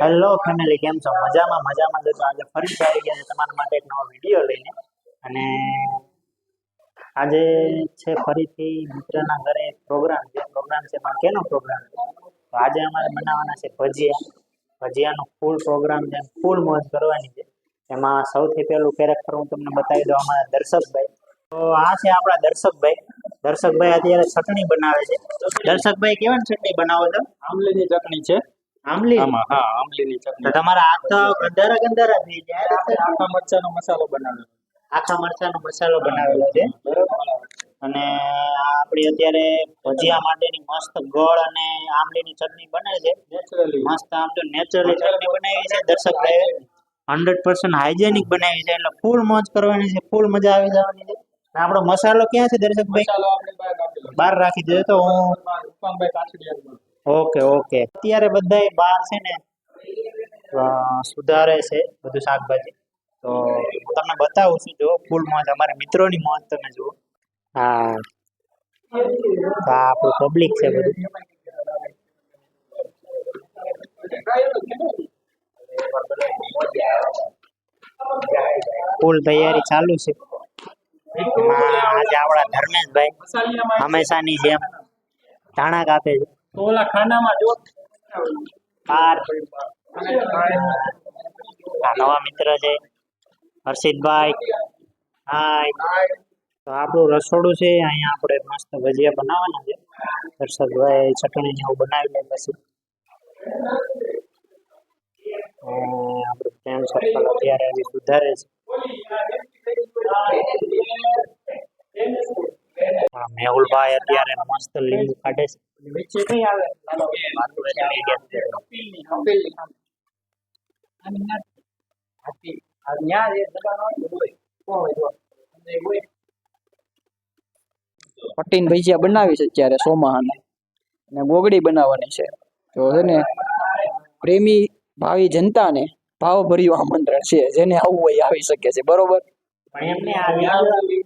Hello family કેમ છો? મજામાં મજામાં. જો આજે ફરી આવી ગયા છે તમારા માટે એક નવો વીડિયો લઈને. અને આજે છે ફરીથી મિત્રના ઘરે પ્રોગ્રામ છે. પ્રોગ્રામ છે પણ કેનો પ્રોગ્રામ છે આજે અમારે બનાવવાના છે ભજીયા. ભજીયાનો ફૂલ પ્રોગ્રામ છે ફૂલ મોજ કરવાની છે. એમાં સૌથી પહેલું કેરેક્ટર હું તમને બતાવી દઉં અમારા દર્શકભાઈ. તો આ છે આપણા દર્શકભાઈ. દર્શકભાઈ અત્યારે ચટણી બનાવે છે. દર્શકભાઈ, કેવાની ચટણી બનાવો છો? આમલીની ચટણી છે. આમલી. આમાં હા આમલીની ચટણી. તમારા હાથ ગંધારા ગંધારા થઈ જાય. આપણે આખા મરચાનો મસાલો બનાવેલો. આખા મરચાનો મસાલો બનાવેલો છે. અને આપણી અત્યારે ભજીયા માટેની મસ્ત ગોળ અને આમલીની ચટણી બને છે. નેચરલી મસ્ત આમ તો નેચરલી ચટણી બનાવી છે. દર્શકભાઈ હંડ્રેડ પર્સન્ટ હાઇજેનિક બનાવી છે. એટલે ફૂલ મોજ કરવાની છે. ફૂલ મજા આવી જવાની છે. આપણો મસાલો ક્યાં છે દર્શક ભાઈ? બહાર રાખી દે તો હું ઓકે ઓકે. અત્યારે બધા બહાર છે ને સુધારે છે બધું શાકભાજી. તો હું તમને બતાવું છું જો ફૂલ મોજ. અમારા મિત્રોની મોજ તમે જુઓ. હા. આપણું પબ્લિક છે બધું. ફૂલ તૈયારી ચાલુ છે. આજે આપણા ધર્મેશભાઈ હંમેશાની જેમ ધાણા કાપે છે. તો ઓલા ખાનામાં જો બાર નવા મિત્ર છે. હર્ષિતભાઈ. હાય. તો આપણું રસોડું છે. અહીંયા આપણે મસ્ત ભજીયા બનાવવાના છે. હર્ષદભાઈ ચટણી ને એવું બનાવી લે પછી. આપણું ફ્રેન્ડ સર્કલ અત્યારે સુધારે છે. મેહુલભાઈ અત્યારે મસ્ત લીંબુ કાઢે છે. નીચે નહીં આવે આની ના હાથી આ ન્યા જે દબાણ હોય હોય કોણ હોય જો હોય પટ્ટીન ભજીયા બનાવી છે અત્યારે સોમાહાને. અને ગોગડી બનાવવાની છે. તો છે ને, પ્રેમી ભાવિ જનતાને ભાવભર્યું આમંત્રણ છે, જેને આવવું હોય આવી શકે છે. બરોબર?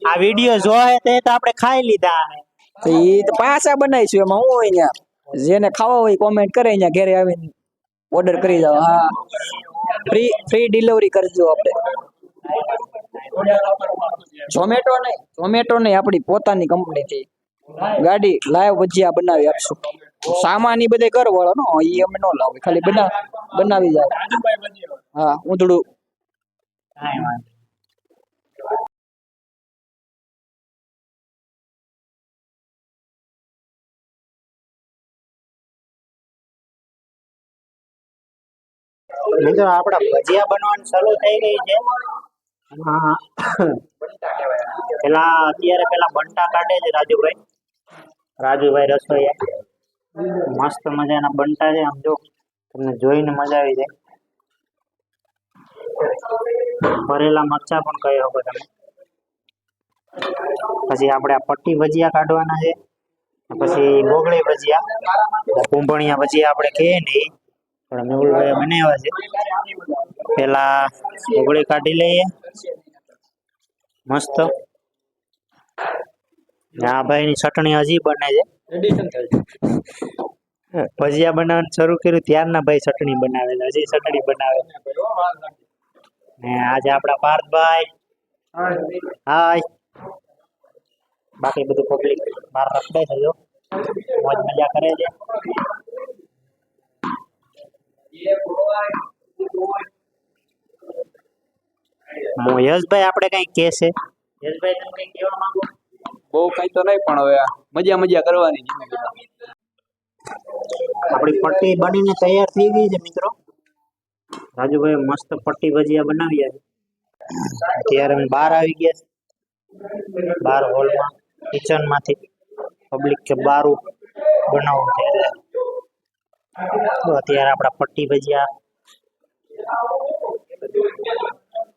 આ વીડિયો જોયે તે તો આપણે ખાઈ લીધા. તો એ તો પાછા બનાવીશું એમાં હું હોય જેને ખાવા હોય કોમેન્ટ કરે અહીંયા ઘરે આવીને ઓર્ડર કરી જાવ હા. ફ્રી ફ્રી ડિલિવરી કરજો આપણે. ઝોમેટો નહીં ઝોમેટો નહીં, આપણી પોતાની કંપનીથી ગાડી લાઈવ ભજીયા બનાવી આપશું. સામાન એ બધે ઘર વાળો નો એ અમે ન લાવે. ખાલી બના, બનાવી જાવ હા, ઊંધડું. મિત્રો, આપડા ભજીયા બનવાનું શરૂ થઈ ગઈ છે. પેલા, અત્યારે પેલા બંટા કાઢે છે રાજુભાઈ. રાજુભાઈ રસોઈયા. મસ્ત મજાના બંટા છે, આમ જો તમને જોઈને મજા આવી જાય. ભરેલા મરચા પણ કહી શકો તમે. પછી આપણે આ પટ્ટી ભજીયા કાઢવાના છે. પછી ગોગળી ભજીયા. કુંભણિયા ભજીયા આપણે કહીએ ને પણ મેહુલભાઈ બનાવ્યા છે. પેલા ઘોગળી કાઢી લઈએ. મસ્ત. આ ભાઈની ચટણી હજી બને છે. ભજીયા બનાવવાનું શરૂ કર્યું, ત્યારના ભાઈ ચટણી બનાવે છે હજી ચટણી બનાવે. ને આજે આપણા પાર્થભાઈ. હાય. બાકી બધું પબ્લિક બહાર રખડે છે મોજ મજા કરે છે. હું યશભાઈ આપણે કઈ કે છે? યશભાઈ તમે કઈ કહેવા માંગો? બહુ કઈ તો નહીં પણ હવે મજા મજા કરવાની આપણી પટ્ટી બનીને તૈયાર થઈ ગઈ છે મિત્રો. રાજુભાઈ મસ્ત પટ્ટી ભજીયા બનાવ્યા છે. અત્યારે અમે બહાર આવી ગયા છે. બહાર હોલમાં કિચનમાંથી પબ્લિક કે બારું બનાવવું છે એટલે. તો અત્યારે આપણા પટ્ટી ભજીયા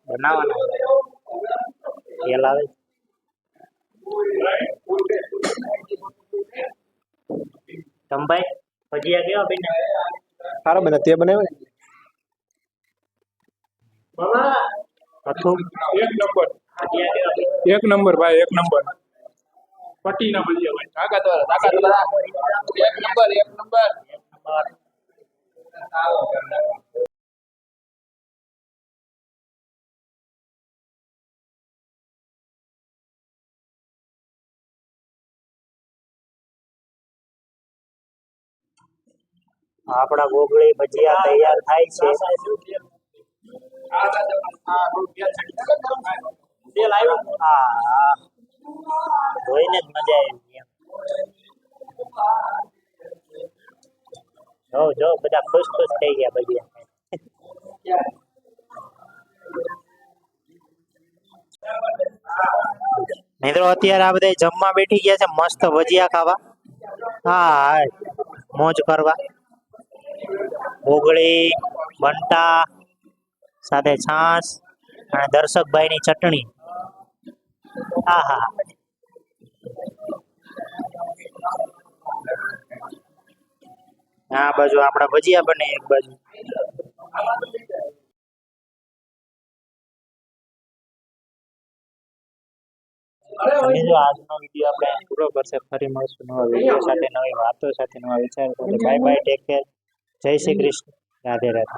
બનાવવાના છે. તેલ આવે છે. તમભાઈ ભજીયા કેવા બન્યા સારા બને તે બનાવે હતું એક નંબર ભજીયા કેવા બન્યા એક નંબર ભાઈ એક નંબર પટ્ટીના ભજીયા ભાઈ તાકાત વાળા તાકાત વાળા એક નંબર એક નંબર નંબર આપણા ગોગળી ભજીયા તૈયાર થાય છે. જોઈને જ મજા આવી. એમ જો, બધા ખુશ ખુશ થઈ ગયા ભજીયા મિત્રો, અત્યારે આ બધા જમવા બેઠી ગયા છે, મસ્ત ભજીયા ખાવા. હા હા મોજ કરવા. ઓગળી બંટા સાથે છાશ, અને દર્શકભાઈની ચટણી. હા હા. આ બાજુ આપણા ભજીયા બને એક બાજુ. અને જો આજનો વીડિયો આપણે પૂરો કરશે, ફરી મળશું નવા વીડિયો સાથે, નવી વાતો સાથે, નવા વિચારો સાથે. બાય બાય ટેક કેર જય શ્રી કૃષ્ણ. રાધે રાધે.